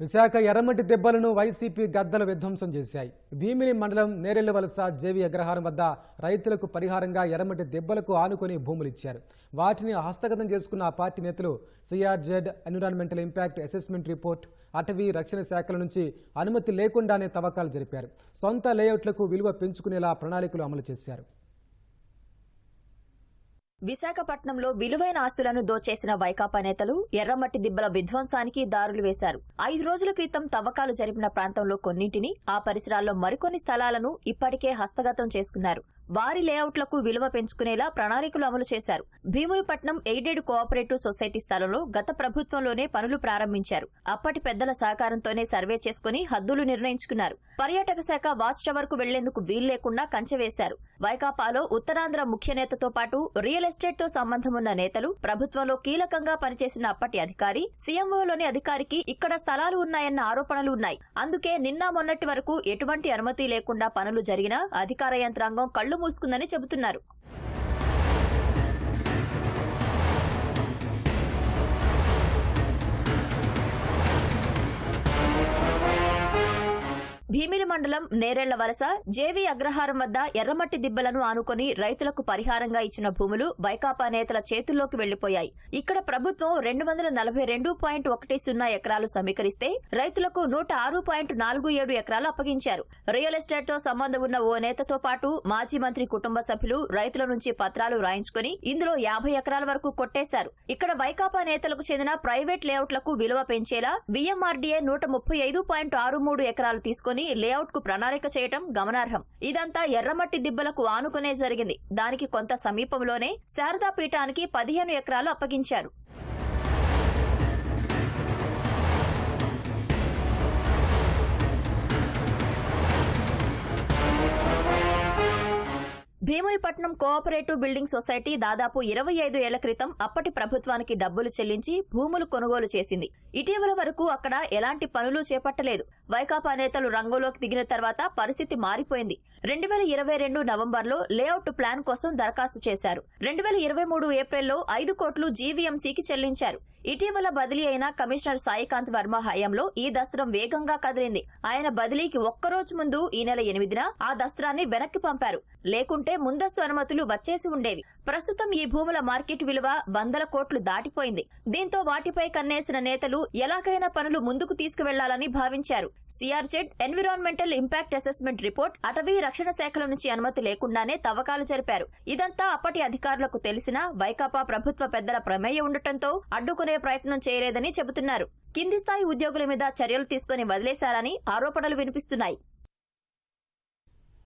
విశాఖ ఎర్రమట్టి దెబ్బలను వైసీపీ గద్దలు విధ్వంసం చేశాయి. భీమిలి మండలం నేరెళ్ళ వలస జేవి అగ్రహారం వద్ద రైతులకు పరిహారంగా ఎర్రమట్టి దెబ్బలకు ఆనుకొని భూములు ఇచ్చారు వాటిని హస్తగతం చేసుకున్న ఆ పార్టీ నేతలు CRZ environmental impact assessment report అటవీ రక్షణ శాఖల నుంచి అనుమతి లేకుండానే తవ్వకాలు జరిపారు. సొంత లేఅవుట్లకు విలువ పెంచుకునేలా ప్రణాళికలు అమలు చేశారు. విశాఖపట్నంలో విలువైన ఆస్తులను దోచేసిన వైకాపా నేతలు ఎర్రమట్టి దిబ్బల విధ్వంసానికి దారులు వేశారు. ఐదు రోజుల క్రితం తవ్వకాలు జరిపిన ప్రాంతంలో కొన్నింటిని ఆ పరిసరాల్లో మరికొన్ని స్థలాలను ఇప్పటికే హస్తగతం చేసుకున్నారు. వారి లేఅవుట్లకు విలువ పెంచుకునేలా ప్రణాళికలు అమలు చేశారు. భీమునిపట్నం ఎయిడెడ్ కోఆపరేటివ్ సొసైటీ స్థలంలో గత ప్రభుత్వంలోనే పనులు ప్రారంభించారు. అప్పటి పెద్దల సహకారంతోనే సర్వే చేసుకుని హద్దులు నిర్ణయించుకున్నారు. పర్యాటక శాఖ వాచ్ టవర్కు వెళ్ళేందుకు వీల్లేకుండా కంచె వేశారు వైకాపాలో ఉత్తరాంధ్ర ముఖ్య నేతతో పాటు రియల్ ఎస్టేట్తో సంబంధం ఉన్న నేతలు ప్రభుత్వంలో కీలకంగా పనిచేసిన అప్పటి అధికారి సీఎంఓలోని అధికారికి ఇక్కడ స్థలాలు ఉన్నాయన్న ఆరోపణలు ఉన్నాయి. అందుకే నిన్న మొన్నటి వరకు ఎటువంటి అనుమతి లేకుండా పనులు జరిగినా అధికార యంత్రాంగం కళ్ళు మూసుకుందని చెబుతున్నారు. భీమిలి మండలం నేరెళ్ళ వలస జేవీ అగ్రహారం వద్ద ఎర్రమట్టి దిబ్బలను ఆనుకొని రైతులకు పరిహారంగా ఇచ్చిన భూములు వైకాపా నేతల చేతుల్లోకి వెళ్ళిపోయాయి ఇక్కడ ప్రభుత్వం రెండు వందల నలభై రెండు పాయింట్ ఒకటి సున్నా ఎకరాలు సమీకరిస్తే రైతులకు నూట ఆరు పాయింట్ నాలుగు ఏడు ఎకరాలు అప్పగించారు. రియల్ ఎస్టేట్తో సంబంధం ఉన్న ఓ నేతతో పాటు మాజీ మంత్రి కుటుంబ సభ్యులు రైతుల నుంచి పత్రాలు రాయించుకుని ఇందులో యాభై ఎకరాల వరకు కొట్టేశారు. ఇక్కడ వైకాపా నేతలకు చెందిన ప్రైవేట్ లేఅవుట్లకు విలువ పెంచేలా విఎంఆర్డీఏ నూట ముప్పై ఐదు పాయింట్ ఆరు మూడు ఎకరాలు తీసుకుని లేఅవుట్కు ప్రణాళిక చేయటం గమనార్హం. ఇదంతా ఎర్రమట్టి దిబ్బలకు ఆనుకునే జరిగింది. దానికి కొంత సమీపంలోనే శారదా పీఠానికి పదిహేను ఎకరాలు అప్పగించారు. భీమునిపట్నం కోఆపరేటివ్ బిల్డింగ్ సొసైటీ దాదాపు ఇరవై ఐదు ఏళ్ళ క్రితం అప్పటి ప్రభుత్వానికి డబ్బులు చెల్లించి భూములు కొనుగోలు చేసింది. ఇటీవల వరకు అక్కడ ఎలాంటి పనులు చేపట్టలేదు. వైకాపా నేతలు రంగంలోకి దిగిన తర్వాత పరిస్థితి మారిపోయింది. రెండు వేల ఇరవై రెండు నవంబర్లో లేఅవుట్ ప్లాన్ కోసం దరఖాస్తు చేశారు. రెండు వేల ఇరవై మూడు ఏప్రిల్లో ఐదు కోట్లు జీవీఎంసీకి చెల్లించారు. ఇటీవల బదిలీ అయిన కమిషనర్ సాయికాంత్ వర్మ హయాంలో ఈ దస్త్రం వేగంగా కదిలింది. ఆయన బదిలీకి ఒక్కరోజు ముందు ఈ నెల ఎనిమిదిన ఆ దస్త్రాన్ని వెనక్కి పంపారు. లేకుంటే ముందస్తు అనుమతులు వచ్చేసి ఉండేవి. ప్రస్తుతం ఈ భూముల మార్కెట్ విలువ వందల కోట్లు దాటిపోయింది. దీంతో వాటిపై కన్నేసిన నేతలు ఎలాగైనా పనులు ముందుకు తీసుకువెళ్ళాలని భావించారు. CRZ environmental impact assessment report అటవీ రక్షణ శాఖల నుంచి అనుమతి లేకుండానే తవ్వకాలు జరిపారు. ఇదంతా అప్పటి అధికారులకు తెలిసినా వైకాపా ప్రభుత్వ పెద్దల ప్రమేయం ఉండటంతో అడ్డుకునే ప్రయత్నం చేయలేదని చెబుతున్నారు. కింది స్థాయి ఉద్యోగుల మీద చర్యలు తీసుకుని వదిలేశారని ఆరోపణలు వినిపిస్తున్నాయి.